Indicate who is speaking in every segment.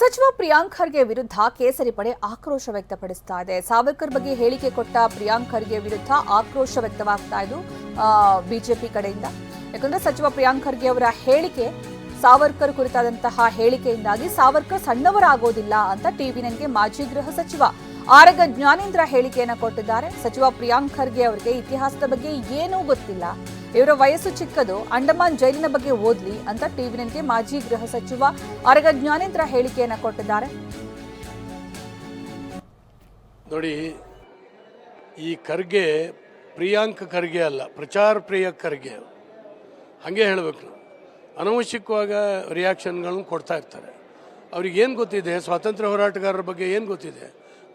Speaker 1: ಸಚಿವ ಪ್ರಿಯಾಂಕ್ ಖರ್ಗೆ ವಿರುದ್ಧ ಕೇಸರಿ ಪಡೆ ಆಕ್ರೋಶ ವ್ಯಕ್ತಪಡಿಸ್ತಾ ಇದೆ. ಸಾವರ್ಕರ್ ಬಗ್ಗೆ ಹೇಳಿಕೆ ಕೊಟ್ಟ ಪ್ರಿಯಾಂಕ್ ಖರ್ಗೆ ವಿರುದ್ಧ ಆಕ್ರೋಶ ವ್ಯಕ್ತವಾಗ್ತಾ ಇದು ಬಿಜೆಪಿ ಕಡೆಯಿಂದ. ಯಾಕಂದ್ರೆ ಸಚಿವ ಪ್ರಿಯಾಂಕ್ ಖರ್ಗೆ ಅವರ ಹೇಳಿಕೆ, ಸಾವರ್ಕರ್ ಕುರಿತಾದಂತಹ ಹೇಳಿಕೆಯಿಂದಾಗಿ ಸಾವರ್ಕರ್ ಸಣ್ಣವರಾಗೋದಿಲ್ಲ ಅಂತ ಟಿವಿ ನನಗೆ ಮಾಜಿ ಗೃಹ ಸಚಿವ ಆರಗ ಜ್ಞಾನೇಂದ್ರ ಹೇಳಿಕೆಯನ್ನು ಕೊಟ್ಟಿದ್ದಾರೆ. ಸಚಿವ ಪ್ರಿಯಾಂಕ್ ಖರ್ಗೆ ಅವರಿಗೆ ಇತಿಹಾಸದ ಬಗ್ಗೆ ಏನೂ ಗೊತ್ತಿಲ್ಲ. ಇವರ ವಯಸ್ಸು ಚಿಕ್ಕದು, ಅಂಡಮಾನ್ ಜೈಲಿನ ಬಗ್ಗೆ ಓದ್ಲಿ ಅಂತ ಟಿವಿ ನನ್ಗೆ ಮಾಜಿ ಗೃಹ ಸಚಿವ ಅರಗ ಜ್ಞಾನೇಂದ್ರ ಹೇಳಿಕೆಯನ್ನ ಕೊಟ್ಟಿದ್ದಾರೆ.
Speaker 2: ನೋಡಿ, ಈ ಖರ್ಗೆ ಪ್ರಿಯಾಂಕ್ ಖರ್ಗೆ ಅಲ್ಲ, ಪ್ರಚಾರ ಪ್ರಿಯ ಖರ್ಗೆ. ಹಾಗೆ ಹೇಳಬೇಕು ನಾವು. ಅನವಶ್ಯಕವಾಗ ರಿಯಾಕ್ಷನ್ಗಳನ್ನು ಕೊಡ್ತಾ ಇರ್ತಾರೆ. ಅವ್ರಿಗೆ ಏನು ಗೊತ್ತಿದೆ? ಸ್ವಾತಂತ್ರ್ಯ ಹೋರಾಟಗಾರರ ಬಗ್ಗೆ ಏನು ಗೊತ್ತಿದೆ?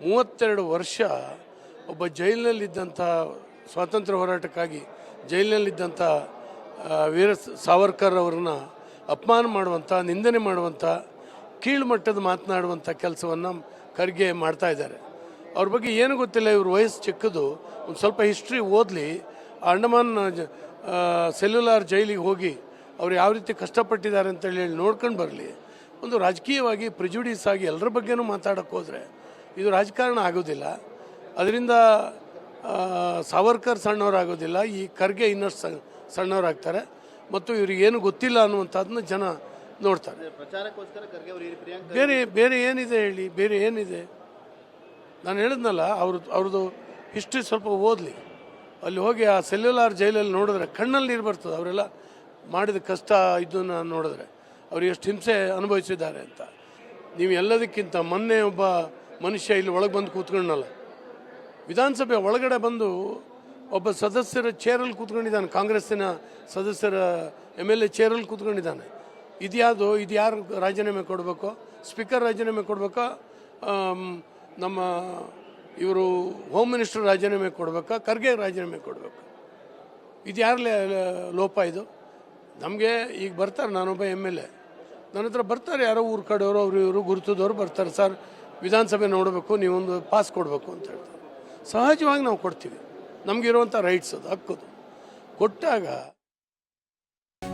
Speaker 2: ಮೂವತ್ತೆರಡು ವರ್ಷ ಒಬ್ಬ ಜೈಲಿನಲ್ಲಿದ್ದಂಥ ಸ್ವಾತಂತ್ರ್ಯ ಹೋರಾಟಕ್ಕಾಗಿ ಜೈಲಿನಲ್ಲಿದ್ದಂಥ ವೀರ ಸಾವರ್ಕರ್ ಅವರನ್ನ ಅಪಮಾನ ಮಾಡುವಂಥ, ನಿಂದನೆ ಮಾಡುವಂಥ, ಕೀಳುಮಟ್ಟದ ಮಾತನಾಡುವಂಥ ಕೆಲಸವನ್ನು ಖರ್ಗೆ ಮಾಡ್ತಾ ಇದ್ದಾರೆ. ಅವ್ರ ಬಗ್ಗೆ ಏನು ಗೊತ್ತಿಲ್ಲ, ಇವ್ರ ವಯಸ್ಸು ಚಿಕ್ಕದು. ಒಂದು ಸ್ವಲ್ಪ ಹಿಸ್ಟ್ರಿ ಓದಲಿ. ಅಂಡಮಾನ್ ಸೆಲ್ಯುಲಾರ್ ಜೈಲಿಗೆ ಹೋಗಿ ಅವ್ರು ಯಾವ ರೀತಿ ಕಷ್ಟಪಟ್ಟಿದ್ದಾರೆ ಅಂತೇಳಿ ಹೇಳಿ ನೋಡ್ಕೊಂಡು ಬರಲಿ. ಒಂದು ರಾಜಕೀಯವಾಗಿ ಪ್ರಿಜುಡೀಸ್ ಆಗಿ ಎಲ್ಲರ ಬಗ್ಗೆನೂ ಮಾತಾಡೋಕ್ಕೆ ಹೋದರೆ ಇದು ರಾಜಕಾರಣ ಆಗೋದಿಲ್ಲ. ಅದರಿಂದ ಸಾವರ್ಕರ್ ಸಣ್ಣವರಾಗೋದಿಲ್ಲ ಈ ಖರ್ಗೆ ಇನ್ನಷ್ಟು ಸಣ್ಣ ಸಣ್ಣವರಾಗ್ತಾರೆ ಮತ್ತು ಇವ್ರಿಗೆ ಏನು ಗೊತ್ತಿಲ್ಲ ಅನ್ನುವಂಥದ್ದನ್ನ ಜನ ನೋಡ್ತಾರೆ.
Speaker 3: ಅವರು
Speaker 2: ಬೇರೆ ಬೇರೆ ಏನಿದೆ ಹೇಳಿ ಬೇರೆ ಏನಿದೆ? ನಾನು ಹೇಳಿದ್ನಲ್ಲ ಅವ್ರದ್ದು ಅವ್ರದ್ದು ಹಿಸ್ಟ್ರಿ ಸ್ವಲ್ಪ ಓದಲಿ. ಅಲ್ಲಿ ಹೋಗಿ ಆ ಸೆಲ್ಯುಲಾರ್ ಜೈಲಲ್ಲಿ ನೋಡಿದ್ರೆ ಕಣ್ಣಲ್ಲಿ ನೀರು ಬರ್ತದೆ ಅವರೆಲ್ಲ ಮಾಡಿದ ಕಷ್ಟ ಇದನ್ನು ನೋಡಿದ್ರೆ. ಅವ್ರು ಎಷ್ಟು ಹಿಂಸೆ ಅನುಭವಿಸಿದ್ದಾರೆ ಅಂತ. ನೀವು ಎಲ್ಲದಕ್ಕಿಂತ ಮೊನ್ನೆ ಒಬ್ಬ ಮನುಷ್ಯ ಇಲ್ಲಿ ಒಳಗೆ ಬಂದು ಕೂತ್ಕೊಂಡಲ್ಲ ವಿಧಾನಸಭೆ ಒಳಗಡೆ ಬಂದು ಒಬ್ಬ ಸದಸ್ಯರ ಚೇರಲ್ಲಿ ಕೂತ್ಕೊಂಡಿದ್ದಾನೆ. ಕಾಂಗ್ರೆಸ್ಸಿನ ಸದಸ್ಯರ ಎಂ ಎಲ್ ಎ ಚೇರಲ್ಲಿ ಕೂತ್ಕೊಂಡಿದ್ದಾನೆ. ಇದ್ಯಾವುದು ಇದು ಯಾರು ರಾಜೀನಾಮೆ ಕೊಡಬೇಕು? ಸ್ಪೀಕರ್ ರಾಜೀನಾಮೆ ಕೊಡಬೇಕಾ? ನಮ್ಮ ಇವರು ಹೋಮ್ ಮಿನಿಸ್ಟರ್ ರಾಜೀನಾಮೆ ಕೊಡಬೇಕಾ? ಖರ್ಗೆ ರಾಜೀನಾಮೆ ಕೊಡಬೇಕು. ಇದು ಯಾರ ಲೋಪ ಇದು? ನಮಗೆ ಈಗ ಬರ್ತಾರೆ, ನಾನೊಬ್ಬ ಎಂ ಎಲ್ ಎ ನನ್ನ ಹತ್ರ ಬರ್ತಾರೆ, ಯಾರೋ ಊರು ಕಡೆಯವರು, ಅವರು ಇವರು ಗುರುತದವರು ಬರ್ತಾರೆ. ಸರ್, ವಿಧಾನಸಭೆ ನೋಡಬೇಕು, ನೀವೊಂದು ಪಾಸ್ ಕೊಡಬೇಕು ಅಂತ ಹೇಳ್ತಾರೆ. ಸಹಜವಾಗಿ ನಾವು ಕೊಡ್ತೀವಿ. ನಮಗಿರುವಂಥ ರೈಟ್ಸ್ ಅದು ಹಕ್ಕದು ಕೊಟ್ಟಾಗ